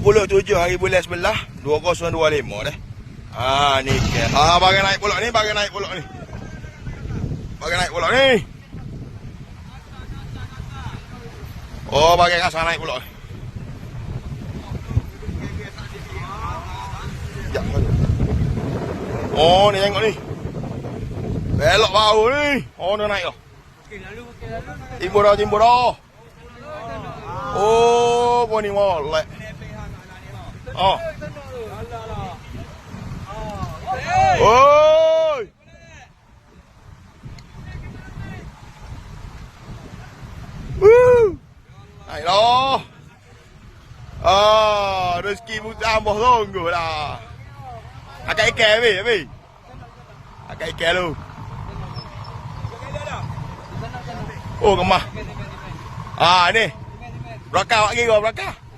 27 hari bulan 11 2025 dah. Ha ni ke. Ha bagi naik pulak ni, bagi naik pulak ni. Bagi naik pulak ni. Oh, bagi kasar naik pulak ni. Ya. Oh, ni tengok ni. Belok bau ni. Oh, dia naik dah. Timbul dah, timbul dah. Oh, pun ni molek. Oh. Oi. Woo. Naik dah. Ah, rezeki pun tambah sungguh lah. Akak ikan weh, weh. Akak ikan lu. Oh, kemah. Ah, ni. Berakah lagi kau, berakah.